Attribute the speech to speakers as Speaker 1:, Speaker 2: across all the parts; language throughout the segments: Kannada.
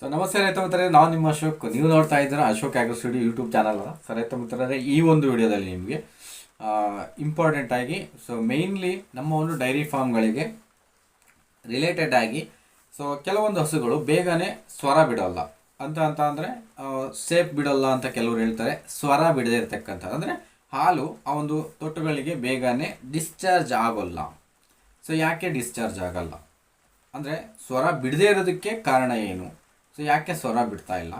Speaker 1: ಸೊ ನಮಸ್ತೆ ರೈತ ಮಿತ್ರರೇ ನಾವು ನಿಮ್ಮ ಅಶೋಕ್. ನೀವು ನೋಡ್ತಾ ಇದ್ದೀರಾ Ashok agro studio YouTube channel so ರೈತ ಮಿತ್ರರೇ, ಈ ಒಂದು ವಿಡಿಯೋದಲ್ಲಿ ನಿಮಗೆ ಇಂಪಾರ್ಟೆಂಟ್ ಆಗಿ ಸೊ ಮೇಯ್ನ್ಲಿ ನಮ್ಮ ಒಂದು ಡೈರಿ ಫಾರ್ಮ್ಗಳಿಗೆ ರಿಲೇಟೆಡ್ ಆಗಿ ಸೊ ಕೆಲವೊಂದು ಹಸುಗಳು ಬೇಗನೆ ಸ್ವರ ಬಿಡೋಲ್ಲ. ಅಂತ ಅಂತ ಅಂದರೆ ಸೇಫ್ ಬಿಡೋಲ್ಲ ಅಂತ ಕೆಲವರು ಹೇಳ್ತಾರೆ. ಸ್ವರ ಬಿಡದೇ ಇರ್ತಕ್ಕಂಥ, ಅಂದರೆ ಹಾಲು ಆ ಒಂದು ತೊಟ್ಟುಗಳಿಗೆ ಬೇಗನೆ ಡಿಸ್ಚಾರ್ಜ್ ಆಗೋಲ್ಲ. ಸೊ ಯಾಕೆ ಡಿಸ್ಚಾರ್ಜ್ ಆಗೋಲ್ಲ? ಅಂದರೆ ಸ್ವರ ಬಿಡದೇ ಇರೋದಕ್ಕೆ ಕಾರಣ ಏನು? ಸೊ ಯಾಕೆ ಸ್ವರ ಬಿಡ್ತಾ ಇಲ್ಲ?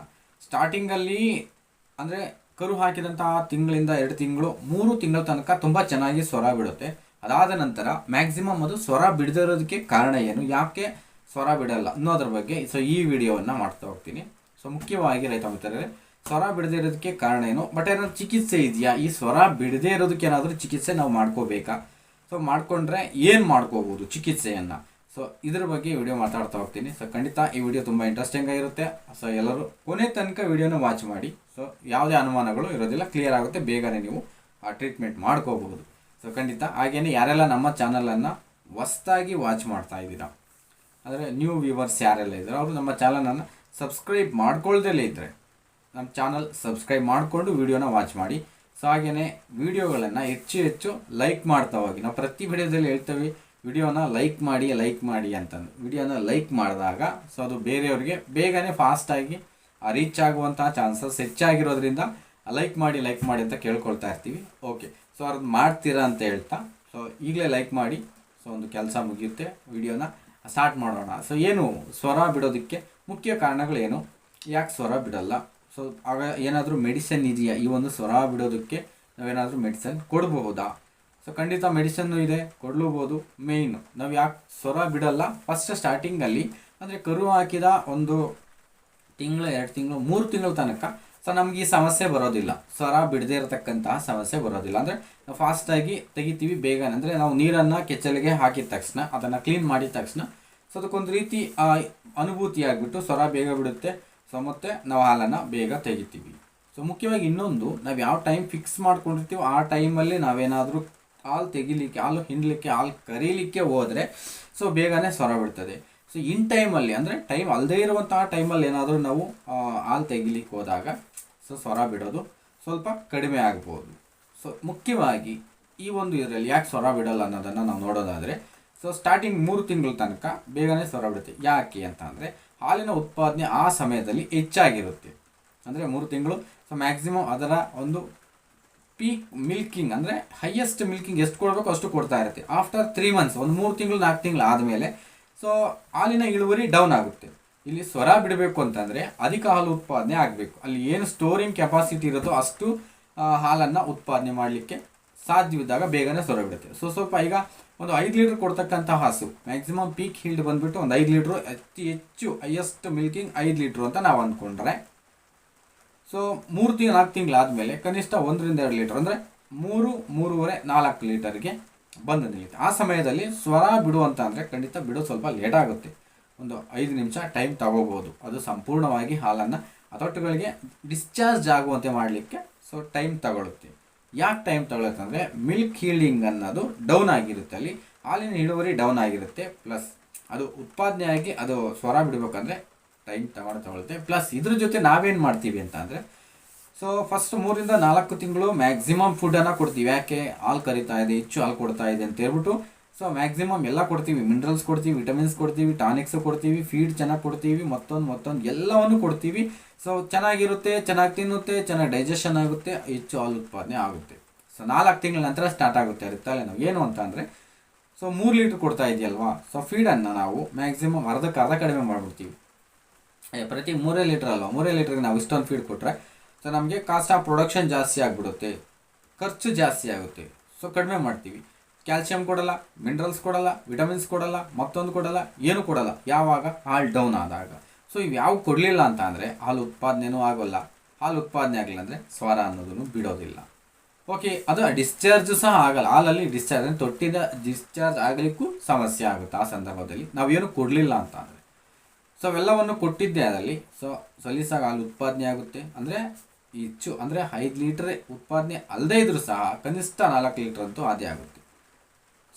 Speaker 1: ಸ್ಟಾರ್ಟಿಂಗಲ್ಲಿ ಅಂದರೆ ಕರು ಹಾಕಿದಂತಹ ತಿಂಗಳಿಂದ ಎರಡು ತಿಂಗಳು, ಮೂರು ತಿಂಗಳ ತನಕ ತುಂಬ ಚೆನ್ನಾಗಿ ಸ್ವರ ಬಿಡುತ್ತೆ. ಅದಾದ ನಂತರ ಮ್ಯಾಕ್ಸಿಮಮ್ ಅದು ಸ್ವರ ಬಿಡದಿರೋದಕ್ಕೆ ಕಾರಣ ಏನು? ಯಾಕೆ ಸ್ವರ ಬಿಡಲ್ಲ? ಅನ್ನೋದ್ರ ಬಗ್ಗೆ ಸೊ, ಈ ವಿಡಿಯೋವನ್ನು ಮಾಡ್ತಾ ಹೋಗ್ತೀನಿ. ಸೊ ಮುಖ್ಯವಾಗಿ ರೈತ ಮಿತ್ರರೇ, ಸ್ವರ ಬಿಡದೇ ಇರೋದಕ್ಕೆ ಕಾರಣ ಏನು? ಬಟ್ ಏನಾದ್ರು ಚಿಕಿತ್ಸೆ ಇದೆಯಾ? ಈ ಸ್ವರ ಬಿಡದೇ ಇರೋದಕ್ಕೆ ಏನಾದರೂ ಚಿಕಿತ್ಸೆ ನಾವು ಮಾಡ್ಕೋಬೇಕಾ? ಸೊ ಮಾಡಿಕೊಂಡ್ರೆ ಏನು ಮಾಡ್ಕೋಬೋದು ಚಿಕಿತ್ಸೆಯನ್ನು? ಸೊ ಇದ್ರ ಬಗ್ಗೆ ವಿಡಿಯೋ ಮಾತಾಡ್ತಾ ಹೋಗ್ತೀನಿ. ಸೊ ಖಂಡಿತ ಈ ವಿಡಿಯೋ ತುಂಬ ಇಂಟ್ರೆಸ್ಟಿಂಗ್ ಆಗಿರುತ್ತೆ. ಸೊ ಎಲ್ಲರೂ ಕೊನೆ ತನಕ ವಿಡಿಯೋನ ವಾಚ್ ಮಾಡಿ. ಸೊ ಯಾವುದೇ ಅನುಮಾನಗಳು ಇರೋದಿಲ್ಲ ಕ್ಲಿಯರ್ ಆಗುತ್ತೆ. ಬೇಗನೆ ನೀವು ಆ ಟ್ರೀಟ್ಮೆಂಟ್ ಮಾಡ್ಕೋಬಹುದು. ಸೊ ಖಂಡಿತ ಹಾಗೆಯೇ ಯಾರೆಲ್ಲ ನಮ್ಮ ಚಾನಲನ್ನು ಹೊಸ್ತಾಗಿ ವಾಚ್ ಮಾಡ್ತಾ ಇದ್ದೀರಾ, ಅಂದರೆ ನ್ಯೂ ವ್ಯೂವರ್ಸ್ ಯಾರೆಲ್ಲ ಇದ್ದಾರೆ ಅವರು ನಮ್ಮ ಚಾನಲನ್ನು ಸಬ್ಸ್ಕ್ರೈಬ್ ಮಾಡ್ಕೊಳ್ದಲ್ಲೇ ಇದ್ದರೆ ನಮ್ಮ ಚಾನಲ್ ಸಬ್ಸ್ಕ್ರೈಬ್ ಮಾಡಿಕೊಂಡು ವಿಡಿಯೋನ ವಾಚ್ ಮಾಡಿ. ಸೊ ಹಾಗೆಯೇ ವಿಡಿಯೋಗಳನ್ನು ಹೆಚ್ಚು ಹೆಚ್ಚು ಲೈಕ್ ಮಾಡ್ತಾ ಹೋಗಿ. ನಾವು ಪ್ರತಿ ವಿಡಿಯೋದಲ್ಲಿ ಹೇಳ್ತೇವೆ ವಿಡಿಯೋನ ಲೈಕ್ ಮಾಡಿ ಲೈಕ್ ಮಾಡಿ ಅಂತಂದು. ವಿಡಿಯೋನ ಲೈಕ್ ಮಾಡಿದಾಗ ಸೊ ಅದು ಬೇರೆಯವ್ರಿಗೆ ಬೇಗನೆ ಫಾಸ್ಟಾಗಿ ರೀಚ್ ಆಗುವಂತಹ ಚಾನ್ಸಸ್ ಹೆಚ್ಚಾಗಿರೋದ್ರಿಂದ ಲೈಕ್ ಮಾಡಿ ಲೈಕ್ ಮಾಡಿ ಅಂತ ಕೇಳ್ಕೊಳ್ತಾ ಇರ್ತೀವಿ. ಓಕೆ ಸೊ ಅದು ಮಾಡ್ತೀರಾ ಅಂತ ಹೇಳ್ತಾ ಸೊ ಈಗಲೇ ಲೈಕ್ ಮಾಡಿ ಸೊ ಒಂದು ಕೆಲಸ ಮುಗಿಯುತ್ತೆ, ವಿಡಿಯೋನ ಸ್ಟಾರ್ಟ್ ಮಾಡೋಣ. ಸೊ ಏನು ಸ್ವರ ಬಿಡೋದಕ್ಕೆ ಮುಖ್ಯ ಕಾರಣಗಳೇನು ಯಾಕೆ ಸ್ವರ ಬಿಡಲ್ಲ? ಸೊ ಆಗ ಏನಾದರೂ ಮೆಡಿಸಿನ್ ಇದೆಯಾ? ಈ ಒಂದು ಸ್ವರ ಬಿಡೋದಕ್ಕೆ ನಾವೇನಾದರೂ ಮೆಡಿಸನ್ ಕೊಡಬಹುದಾ? ಸೊ ಖಂಡಿತ ಮೆಡಿಸನ್ನು ಇದೆ ಕೊಡ್ಲೂಬೋದು ಮೇಯ್ನು ನಾವು ಯಾಕೆ ಸ್ವರ ಬಿಡಲ್ಲ ಫಸ್ಟ್ ಸ್ಟಾರ್ಟಿಂಗಲ್ಲಿ ಅಂದರೆ ಕರು ಹಾಕಿದ ಒಂದು ತಿಂಗಳು ಎರಡು ತಿಂಗಳು ಮೂರು ತಿಂಗಳ ತನಕ ಸೊ ನಮ್ಗೆ ಈ ಸಮಸ್ಯೆ ಬರೋದಿಲ್ಲ. ಸ್ವರ ಬಿಡದೇ ಇರತಕ್ಕಂತಹ ಸಮಸ್ಯೆ ಬರೋದಿಲ್ಲ. ಅಂದರೆ ನಾವು ಫಾಸ್ಟಾಗಿ ತೆಗಿತೀವಿ ಬೇಗ ಅಂದರೆ ನಾವು ನೀರನ್ನು ಕೆಚ್ಚಲಿಗೆ ಹಾಕಿದ ತಕ್ಷಣ ಅದನ್ನು ಕ್ಲೀನ್ ಮಾಡಿದ ತಕ್ಷಣ ಸೊ ಅದಕ್ಕೊಂದು ರೀತಿ ಆ, ಅನುಭೂತಿ ಆಗಿಬಿಟ್ಟು ಸ್ವರ ಬೇಗ ಬಿಡುತ್ತೆ. ಸೊ ಮತ್ತೆ ನಾವು ಹಾಲನ್ನು ಬೇಗ ತೆಗಿತೀವಿ. ಸೊ ಮುಖ್ಯವಾಗಿ ಇನ್ನೊಂದು ನಾವು ಯಾವ ಟೈಮ್ ಫಿಕ್ಸ್ ಮಾಡ್ಕೊಂಡಿರ್ತೀವೋ ಆ ಟೈಮಲ್ಲಿ ನಾವೇನಾದರೂ ಹಾಲು ತೆಗಿಲಿಕ್ಕೆ, ಹಾಲು ಹಿಂಡಲಿಕ್ಕೆ, ಹಾಲು ಕರೀಲಿಕ್ಕೆ ಹೋದರೆ ಸೊ ಬೇಗನೆ ಸೊರ ಬಿಡ್ತದೆ. ಸೊ ಇನ್ ಟೈಮಲ್ಲಿ ಅಂದರೆ ಟೈಮ್ ಅಲ್ಲದೇ ಇರುವಂತಹ ಟೈಮಲ್ಲಿ ಏನಾದರೂ ನಾವು ಹಾಲು ತೆಗಿಲಿಕ್ಕೆ ಹೋದಾಗ ಸೊ ಸ್ವರ ಬಿಡೋದು ಸ್ವಲ್ಪ ಕಡಿಮೆ ಆಗ್ಬೋದು. ಸೊ ಮುಖ್ಯವಾಗಿ ಈ ಒಂದು ಇದರಲ್ಲಿ ಯಾಕೆ ಸ್ವರ ಬಿಡಲ್ಲ ಅನ್ನೋದನ್ನು ನಾವು ನೋಡೋದಾದರೆ ಸೊ ಸ್ಟಾರ್ಟಿಂಗ್ ಮೂರು ತಿಂಗಳ ತನಕ ಬೇಗನೆ ಸ್ವರ ಬಿಡುತ್ತೆ. ಯಾಕೆ ಅಂತ ಅಂದರೆ ಹಾಲಿನ ಉತ್ಪಾದನೆ ಆ ಸಮಯದಲ್ಲಿ ಹೆಚ್ಚಾಗಿರುತ್ತೆ. ಅಂದರೆ ಮೂರು ತಿಂಗಳು ಸೊ ಮ್ಯಾಕ್ಸಿಮಮ್ ಅದರ ಒಂದು ಪೀಕ್ ಮಿಲ್ಕಿಂಗ್ ಅಂದರೆ ಹೈಯೆಸ್ಟ್ ಮಿಲ್ಕಿಂಗ್ ಎಷ್ಟು ಕೊಡಬೇಕು ಅಷ್ಟು ಕೊಡ್ತಾ ಇರುತ್ತೆ. ಆಫ್ಟರ್ ತ್ರೀ ಮಂತ್ಸ್ ಒಂದು ಮೂರು ತಿಂಗಳು, ನಾಲ್ಕು ತಿಂಗಳು ಆದಮೇಲೆ ಸೊ ಹಾಲಿನ ಇಳುವರಿ ಡೌನ್ ಆಗುತ್ತೆ. ಇಲ್ಲಿ ಸ್ವರ ಬಿಡಬೇಕು ಅಂತಂದರೆ ಅಧಿಕ ಹಾಲು ಉತ್ಪಾದನೆ ಆಗಬೇಕು. ಅಲ್ಲಿ ಏನು ಸ್ಟೋರಿಂಗ್ ಕೆಪಾಸಿಟಿ ಇರುತ್ತೋ ಅಷ್ಟು ಹಾಲನ್ನು ಉತ್ಪಾದನೆ ಮಾಡಲಿಕ್ಕೆ ಸಾಧ್ಯವಿದ್ದಾಗ ಬೇಗನೆ ಸ್ವರ ಬಿಡುತ್ತೆ. ಸೊ ಸ್ವಲ್ಪ ಈಗ ಒಂದು ಐದು ಲೀಟ್ರ್ ಕೊಡ್ತಕ್ಕಂಥ ಹಸು ಮ್ಯಾಕ್ಸಿಮಮ್ ಪೀಕ್ ಹೀಲ್ಡ್ ಬಂದುಬಿಟ್ಟು ಒಂದು ಐದು ಲೀಟ್ರು, ಅತಿ ಹೆಚ್ಚು ಹೈಯೆಸ್ಟ್ ಮಿಲ್ಕಿಂಗ್ ಐದು ಲೀಟ್ರು ಅಂತ ನಾವು ಅಂದ್ಕೊಂಡ್ರೆ ಸೊ ಮೂರು ತಿಂಗಳು, ನಾಲ್ಕು ತಿಂಗಳಾದಮೇಲೆ ಕನಿಷ್ಠ ಒಂದರಿಂದ ಎರಡು ಲೀಟರ್ ಅಂದರೆ ಮೂರು, ಮೂರುವರೆ, ನಾಲ್ಕು ಲೀಟರ್ಗೆ ಬಂದು ನಿಲ್ಲುತ್ತೆ ಆ ಸಮಯದಲ್ಲಿ ಸ್ವರ ಬಿಡು ಅಂತ ಅಂದರೆ ಖಂಡಿತ ಬಿಡೋ, ಸ್ವಲ್ಪ ಲೇಟ್ ಆಗುತ್ತೆ. ಒಂದು ಐದು ನಿಮಿಷ ಟೈಮ್ ತಗೋಬೋದು. ಅದು ಸಂಪೂರ್ಣವಾಗಿ ಹಾಲನ್ನು ಅತೊಟ್ಟುಗಳಿಗೆ ಡಿಸ್ಚಾರ್ಜ್ ಆಗುವಂತೆ ಮಾಡಲಿಕ್ಕೆ ಸೊ ಟೈಮ್ ತಗೊಳುತ್ತೆ. ಯಾಕೆ ಟೈಮ್ ತಗೊಳುತ್ತೆ ಅಂದರೆ ಮಿಲ್ಕ್ ಹೀಲ್ಡಿಂಗ್ ಅನ್ನೋದು ಡೌನ್ ಆಗಿರುತ್ತೆ ಅಲ್ಲಿ. ಹಾಲಿನ ಇಳುವರಿ ಡೌನ್ ಆಗಿರುತ್ತೆ. ಪ್ಲಸ್ ಅದು ಉತ್ಪಾದನೆಯಾಗಿ ಅದು ಸ್ವರ ಬಿಡಬೇಕಂದ್ರೆ ಟೈಮ್ ತಗೊಂಡು ತಗೊಳುತ್ತೆ ಪ್ಲಸ್ ಇದ್ರ ಜೊತೆ ನಾವೇನು ಮಾಡ್ತೀವಿ ಅಂತ ಅಂದರೆ ಸೊ ಫಸ್ಟ್ ಮೂರಿಂದ ನಾಲ್ಕು ತಿಂಗಳು ಮ್ಯಾಕ್ಸಿಮಮ್ ಫುಡ್ಡನ್ನು ಕೊಡ್ತೀವಿ. ಯಾಕೆ? ಹಾಲು ಕರಿತಾ ಇದೆ, ಹೆಚ್ಚು ಹಾಲು ಕೊಡ್ತಾ ಇದೆ ಅಂತ ಹೇಳ್ಬಿಟ್ಟು ಸೊ ಮ್ಯಾಕ್ಸಿಮಮ್ ಎಲ್ಲ ಕೊಡ್ತೀವಿ. ಮಿನರಲ್ಸ್ ಕೊಡ್ತೀವಿ ವಿಟಮಿನ್ಸ್ ಕೊಡ್ತೀವಿ ಟಾನಿಕ್ಸ್ ಕೊಡ್ತೀವಿ ಫೀಡ್ ಚೆನ್ನಾಗಿ ಕೊಡ್ತೀವಿ, ಮತ್ತೊಂದು ಮತ್ತೊಂದು ಎಲ್ಲವನ್ನು ಕೊಡ್ತೀವಿ. ಸೊ ಚೆನ್ನಾಗಿರುತ್ತೆ, ಚೆನ್ನಾಗಿ ತಿನ್ನುತ್ತೆ, ಚೆನ್ನಾಗಿ ಡೈಜೆಷನ್ ಆಗುತ್ತೆ, ಹೆಚ್ಚು ಹಾಲು ಉತ್ಪಾದನೆ ಆಗುತ್ತೆ. ಸೊ ನಾಲ್ಕು ತಿಂಗಳ ನಂತರ ಸ್ಟಾರ್ಟ್ ಆಗುತ್ತೆ ಅದು ತಲೆನೋವು ಏನು ಅಂತ ಅಂದರೆ ಸೊ ಮೂರು ಲೀಟ್ರ್ ಕೊಡ್ತಾ ಇದೆಯಲ್ವಾ? ಸೊ ಫೀಡನ್ನು ನಾವು ಮ್ಯಾಕ್ಸಿಮಮ್ ಅರ್ಧಕ್ಕೆ ಅರ್ಧ ಕಡಿಮೆ ಮಾಡಿಬಿಡ್ತೀವಿ. ಪ್ರತಿ ಮೂರೇ ಲೀಟ್ರ್ ಅಲ್ವಾ? ಮೂರೇ ಲೀಟ್ರಿಗೆ ನಾವು ಇಷ್ಟೊಂದು ಫೀಡ್ ಕೊಟ್ಟರೆ ಸೊ ನಮಗೆ ಕಾಸ್ಟ್ ಆಫ್ ಪ್ರೊಡಕ್ಷನ್ ಜಾಸ್ತಿ ಆಗಿಬಿಡುತ್ತೆ, ಖರ್ಚು ಜಾಸ್ತಿ ಆಗುತ್ತೆ. ಸೊ ಕಡಿಮೆ ಮಾಡ್ತೀವಿ. ಕ್ಯಾಲ್ಸಿಯಂ ಕೊಡಲ್ಲ ಮಿನರಲ್ಸ್ ಕೊಡಲ್ಲ ವಿಟಮಿನ್ಸ್ ಕೊಡಲ್ಲ, ಮತ್ತೊಂದು ಕೊಡಲ್ಲ, ಏನು ಕೊಡಲ್ಲ. ಯಾವಾಗ? ಹಾಲು ಡೌನ್ ಆದಾಗ. ಸೊ ಇವು ಯಾವ ಕೊಡಲಿಲ್ಲ ಅಂತ ಅಂದರೆ, ಹಾಲು ಉತ್ಪಾದನೆಯೂ ಆಗೋಲ್ಲ. ಹಾಲು ಉತ್ಪಾದನೆ ಆಗಲಿಲ್ಲ ಅಂದರೆ ಸ್ವರ ಅನ್ನೋದನ್ನು ಬಿಡೋದಿಲ್ಲ. ಓಕೆ ಅದು ಡಿಸ್ಚಾರ್ಜ್ ಸಹ ಆಗಲ್ಲ. ಹಾಲಲ್ಲಿ ಡಿಸ್ಚಾರ್ಜ್ ತೊಟ್ಟಿದ ಡಿಸ್ಚಾರ್ಜ್ ಆಗಲಿಕ್ಕೂ ಸಮಸ್ಯೆ ಆಗುತ್ತೆ ಆ ಸಂದರ್ಭದಲ್ಲಿ. ನಾವೇನು ಕೊಡಲಿಲ್ಲ ಅಂತ ಅಂದರೆ. ಸೊ ಅವೆಲ್ಲವನ್ನು ಕೊಟ್ಟಿದ್ದೆ ಅದರಲ್ಲಿ. ಸೊ ಸಲೀಸಾಗಿ ಹಾಲು ಉತ್ಪಾದನೆ ಆಗುತ್ತೆ. ಅಂದರೆ, ಹೆಚ್ಚು, ಅಂದರೆ ಐದು ಲೀಟ್ರ್ ಉತ್ಪಾದನೆ ಅಲ್ಲದೇ ಇದ್ರೂ ಸಹ ಕನಿಷ್ಠ ನಾಲ್ಕು ಲೀಟ್ರ್ ಅಂತೂ ಅದೇ ಆಗುತ್ತೆ.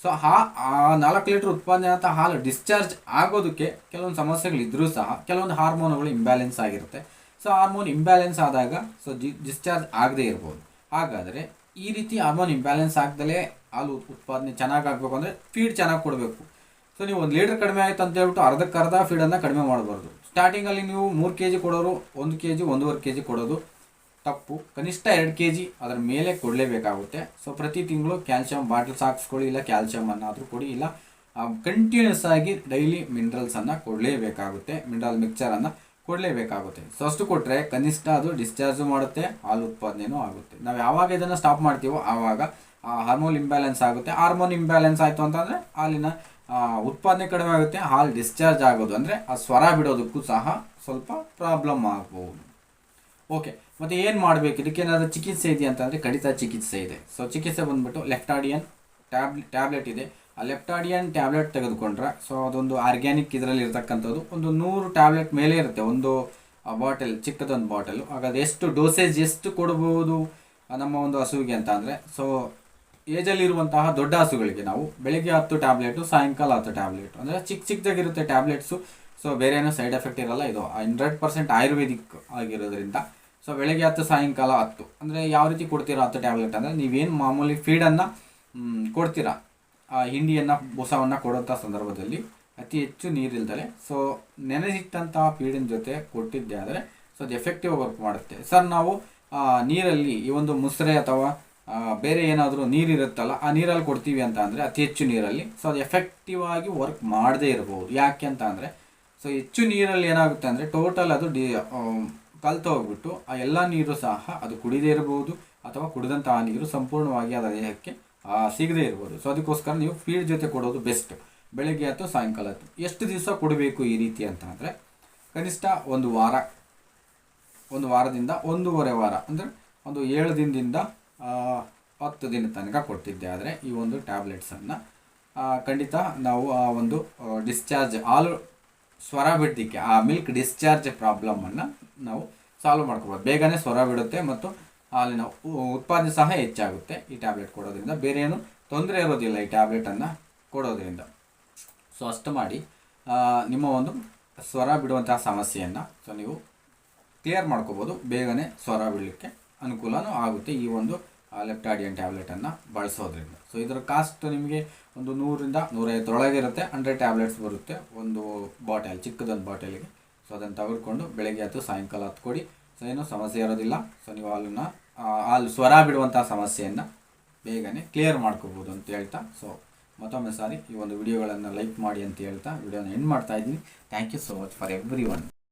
Speaker 1: ಸೊ ಹಾ, ಆ ನಾಲ್ಕು ಲೀಟ್ರ್ ಉತ್ಪಾದನೆ ಆದ ಹಾಲು ಡಿಸ್ಚಾರ್ಜ್ ಆಗೋದಕ್ಕೆ ಕೆಲವೊಂದು ಸಮಸ್ಯೆಗಳಿದ್ದರೂ ಸಹ ಕೆಲವೊಂದು ಹಾರ್ಮೋನುಗಳು ಇಂಬ್ಯಾಲೆನ್ಸ್ ಆಗಿರುತ್ತೆ. ಸೊ ಹಾರ್ಮೋನ್ ಇಂಬ್ಯಾಲೆನ್ಸ್ ಆದಾಗ ಸೊ ಡಿಸ್ಚಾರ್ಜ್ ಆಗದೇ ಇರ್ಬೋದು. ಹಾಗಾದರೆ, ಈ ರೀತಿ ಹಾರ್ಮೋನ್ ಇಂಬ್ಯಾಲೆನ್ಸ್ ಆಗದಲೇ ಹಾಲು ಉತ್ಪಾದನೆ ಚೆನ್ನಾಗಿ ಆಗಬೇಕು ಅಂದರೆ ಫೀಡ್ ಚೆನ್ನಾಗಿ ಕೊಡಬೇಕು. ಸೊ ನೀವು ಒಂದು ಲೀಟ್ರ್ ಕಡಿಮೆ ಆಯ್ತು ಅಂತ ಹೇಳ್ಬಿಟ್ಟು ಅರ್ಧಕ್ಕೆ ಅರ್ಧ ಫೀಡನ್ನು ಕಡಿಮೆ ಮಾಡಬಾರ್ದು. ಸ್ಟಾರ್ಟಿಂಗಲ್ಲಿ ನೀವು ಮೂರು ಕೆ ಜಿ ಕೊಡೋರು ಒಂದು ಕೆ ಜಿ ಒಂದೂವರೆ ಕೆ ಕೊಡೋದು ತಪ್ಪು. ಕನಿಷ್ಠ ಎರಡು ಕೆ ಜಿ ಅದರ ಮೇಲೆ ಕೊಡಲೇಬೇಕಾಗುತ್ತೆ. ಸೊ ಪ್ರತಿ ತಿಂಗಳು ಕ್ಯಾಲ್ಸಿಯಂ ಬಾಟಲ್ಸ್ ಹಾಕ್ಸ್ಕೊಳ್ಳಿ, ಇಲ್ಲ ಕ್ಯಾಲ್ಸಿಯಂ ಅನ್ನಾದರೂ ಕೊಡಿ, ಇಲ್ಲ ಕಂಟಿನ್ಯೂಸ್ ಆಗಿ ಡೈಲಿ ಮಿನರಲ್ಸನ್ನು ಕೊಡಲೇಬೇಕಾಗುತ್ತೆ. ಮಿನರಲ್ ಮಿಕ್ಚರನ್ನು ಕೊಡಲೇಬೇಕಾಗುತ್ತೆ. ಸೊ ಅಷ್ಟು ಕೊಟ್ಟರೆ ಕನಿಷ್ಠ ಅದು ಡಿಸ್ಚಾರ್ಜು ಮಾಡುತ್ತೆ, ಹಾಲು ಉತ್ಪಾದನೆಯೂ ಆಗುತ್ತೆ. ನಾವು ಯಾವಾಗ ಇದನ್ನು ಸ್ಟಾಪ್ ಮಾಡ್ತೀವೋ ಆವಾಗ ಹಾರ್ಮೋನ್ ಇಂಬ್ಯಾಲೆನ್ಸ್ ಆಗುತ್ತೆ. ಹಾರ್ಮೋನ್ ಇಂಬ್ಯಾಲೆನ್ಸ್ ಆಯಿತು ಅಂತಂದರೆ ಹಾಲಿನ ಉತ್ಪಾದನೆ ಕಡಿಮೆ ಆಗುತ್ತೆ, ಹಾಲು ಡಿಸ್ಚಾರ್ಜ್ ಆಗೋದು ಅಂದರೆ ಆ ಸ್ವರ ಬಿಡೋದಕ್ಕೂ ಸಹ ಸ್ವಲ್ಪ ಪ್ರಾಬ್ಲಮ್ ಆಗ್ಬೋದು. ಓಕೆ ಮತ್ತು ಏನು ಮಾಡಬೇಕು? ಇದಕ್ಕೇನಾದರೂ ಚಿಕಿತ್ಸೆ ಇದೆಯಾ ಅಂತಂದರೆ ಕಡಿತ ಚಿಕಿತ್ಸೆ ಇದೆ. ಸೊ ಚಿಕಿತ್ಸೆ ಬಂದ್ಬಿಟ್ಟು ಲೆಫ್ಟಾಡಿಯನ್ ಟ್ಯಾಬ್ಲೆ ಟ್ಯಾಬ್ಲೆಟ್ ಇದೆ. ಆ ಲೆಫ್ಟಾಡಿಯನ್ ಟ್ಯಾಬ್ಲೆಟ್ ತೆಗೆದುಕೊಂಡ್ರೆ ಸೊ ಅದೊಂದು ಆರ್ಗ್ಯಾನಿಕ್ ಇದರಲ್ಲಿ ಇರತಕ್ಕಂಥದ್ದು, ಒಂದು ನೂರು ಟ್ಯಾಬ್ಲೆಟ್ ಮೇಲೆ ಇರುತ್ತೆ, ಒಂದು ಬಾಟಲ್ ಚಿಕ್ಕದೊಂದು ಬಾಟಲು ಹಾಗಾದ್ರೆ ಎಷ್ಟು ಡೋಸೇಜ್ ಎಷ್ಟು ಕೊಡ್ಬೋದು ನಮ್ಮ ಒಂದು ಹಸುವಿಗೆ ಅಂತ ಅಂದರೆ ಸೊ ಏಜಲ್ಲಿರುವಂತಹ ದೊಡ್ಡ ಹಸುಗಳಿಗೆ ನಾವು ಬೆಳಿಗ್ಗೆ ಹತ್ತು ಟ್ಯಾಬ್ಲೆಟು, ಸಾಯಂಕಾಲ ಹತ್ತು ಟ್ಯಾಬ್ಲೆಟ್. ಅಂದರೆ ಚಿಕ್ಕ ಚಿಕ್ಕದಾಗಿರುತ್ತೆ ಟ್ಯಾಬ್ಲೆಟ್ಸು. ಸೊ ಬೇರೆ ಏನೋ ಸೈಡ್ ಎಫೆಕ್ಟ್ ಇರಲ್ಲ. ಇದು ಹಂಡ್ರೆಡ್ ಪರ್ಸೆಂಟ್ ಆಯುರ್ವೇದಿಕ್ ಆಗಿರೋದ್ರಿಂದ. ಸೊ ಬೆಳಗ್ಗೆ ಹತ್ತು, ಸಾಯಂಕಾಲ ಹತ್ತು. ಅಂದರೆ ಯಾವ ರೀತಿ ಕೊಡ್ತೀರಾ ಹತ್ತು ಟ್ಯಾಬ್ಲೆಟ್ ಅಂದರೆ ನೀವೇನು ಮಾಮೂಲಿ ಫೀಡನ್ನು ಕೊಡ್ತೀರಾ? ಆ ಹಿಂಡಿಯನ್ನು, ಬೊಸವನ್ನು ಕೊಡುವಂಥ ಸಂದರ್ಭದಲ್ಲಿ ಅತಿ ಹೆಚ್ಚು ನೀರಿಲ್ದಲೆ. ಸೊ ನೆನೆಸಿಟ್ಟಂತಹ ಫೀಡಿನ ಜೊತೆ ಕೊಟ್ಟಿದ್ದೆ ಆದರೆ, ಸೊ, ಅದು ಎಫೆಕ್ಟಿವ್ ವರ್ಕ್ ಮಾಡುತ್ತೆ. ಸರ್, ನಾವು ನೀರಲ್ಲಿ ಈ ಒಂದು ಮುಸ್ರೆ ಅಥವಾ ಬೇರೆ ಏನಾದರೂ ನೀರಿರುತ್ತಲ್ಲ ಆ ನೀರಲ್ಲಿ ಕೊಡ್ತೀವಿ ಅಂತ ಅಂದರೆ ಅತಿ ಹೆಚ್ಚು ನೀರಲ್ಲಿ. ಸೊ ಅದು ಎಫೆಕ್ಟಿವ್ ಆಗಿ ವರ್ಕ್ ಮಾಡದೇ ಇರಬಹುದು ಯಾಕೆ ಅಂತ ಅಂದರೆ ಸೊ ಹೆಚ್ಚು ನೀರಲ್ಲಿ ಏನಾಗುತ್ತೆ ಅಂದರೆ ಟೋಟಲ್ ಅದು ಡಿ ಕಲ್ತು ಹೋಗ್ಬಿಟ್ಟು ಆ ಎಲ್ಲ ನೀರು ಸಹ ಅದು ಕುಡಿದೇ ಇರಬಹುದು ಅಥವಾ ಕುಡಿದಂತಹ ನೀರು ಸಂಪೂರ್ಣವಾಗಿ ಅದರ ದೇಹಕ್ಕೆ ಸಿಗದೇ ಇರ್ಬೋದು. ಸೊ ಅದಕ್ಕೋಸ್ಕರ ನೀವು ಫೀಡ್ ಜೊತೆ ಕೊಡೋದು ಬೆಸ್ಟ್ ಬೆಳಗ್ಗೆ ಅಥವಾ ಸಾಯಂಕಾಲ. ಎಷ್ಟು ದಿವಸ ಕೊಡಬೇಕು ಈ ರೀತಿ ಅಂತ ಅಂದರೆ, ಕನಿಷ್ಠ ಒಂದು ವಾರ. ಒಂದು ವಾರದಿಂದ ಒಂದೂವರೆ ವಾರ. ಅಂದರೆ, ಒಂದು ಏಳು ದಿನದಿಂದ ಹತ್ತು ದಿನ ತನಕ ಕೊಡ್ತಿದ್ದೆ, ಆದರೆ ಈ ಒಂದು ಟ್ಯಾಬ್ಲೆಟ್ಸನ್ನು ಖಂಡಿತ ನಾವು ಆ ಒಂದು ಡಿಸ್ಚಾರ್ಜ್ ಹಾಲು ಸ್ವರ ಬಿಡಲಿಕ್ಕೆ, ಆ ಮಿಲ್ಕ್ ಡಿಸ್ಚಾರ್ಜ್ ಪ್ರಾಬ್ಲಮನ್ನು ನಾವು ಸಾಲ್ವ್ ಮಾಡ್ಕೋಬೋದು. ಬೇಗನೆ ಸ್ವರ ಬಿಡುತ್ತೆ ಮತ್ತು ಹಾಲಿನ ಉತ್ಪಾದನೆ ಸಹ ಹೆಚ್ಚಾಗುತ್ತೆ ಈ ಟ್ಯಾಬ್ಲೆಟ್ ಕೊಡೋದ್ರಿಂದ. ಬೇರೆ ಏನು ತೊಂದರೆ ಇರೋದಿಲ್ಲ ಈ ಟ್ಯಾಬ್ಲೆಟನ್ನು ಕೊಡೋದ್ರಿಂದ. ಸೊ ಅಷ್ಟು ಮಾಡಿ ನಿಮ್ಮ ಒಂದು ಸ್ವರ ಬಿಡುವಂತಹ ಸಮಸ್ಯೆಯನ್ನು ಸೊ, ನೀವು ಕ್ಲಿಯರ್ ಮಾಡ್ಕೋಬೋದು. ಬೇಗನೆ ಸ್ವರ ಬಿಡಲಿಕ್ಕೆ ಅನುಕೂಲನೂ ಆಗುತ್ತೆ ಈ ಒಂದು ಲೆಪ್ಟಾಡಿಯನ್ ಟ್ಯಾಬ್ಲೆಟನ್ನು ಬಳಸೋದ್ರಿಂದ. ಸೊ ಇದರ ಕಾಸ್ಟ್ ನಿಮಗೆ ಒಂದು ನೂರಿಂದ ನೂರೈವತ್ತರೊಳಗೆ ಇರುತ್ತೆ. ಹಂಡ್ರೆಡ್ ಟ್ಯಾಬ್ಲೆಟ್ಸ್ ಬರುತ್ತೆ. ಒಂದು ಬಾಟಲ್ ಚಿಕ್ಕದೊಂದು ಬಾಟಲಿಗೆ ಸೊ ಅದನ್ನು ತೆಗೆದುಕೊಂಡು ಬೆಳಗ್ಗೆ ಹತ್ತು, ಸಾಯಂಕಾಲ ಹತ್ತು ಕೊಡಿ. ಸೊ ಏನೂ ಸಮಸ್ಯೆ ಇರೋದಿಲ್ಲ. ಸೊ ನೀವು ಹಾಲನ್ನು ಹಾಲು ಸ್ವರ ಬಿಡುವಂಥ ಸಮಸ್ಯೆಯನ್ನು ಬೇಗನೆ ಕ್ಲಿಯರ್ ಮಾಡ್ಕೋಬೋದು ಅಂತ ಹೇಳ್ತಾ. ಸೊ ಮತ್ತೊಮ್ಮೆ ಸಾರಿ ಈ ಒಂದು ವಿಡಿಯೋಗಳನ್ನು ಲೈಕ್ ಮಾಡಿ ಅಂತ ಹೇಳ್ತಾ. ವಿಡಿಯೋನ ಎಂಡ್ ಮಾಡ್ತಾ ಇದ್ದೀನಿ. Thank you so much for everyone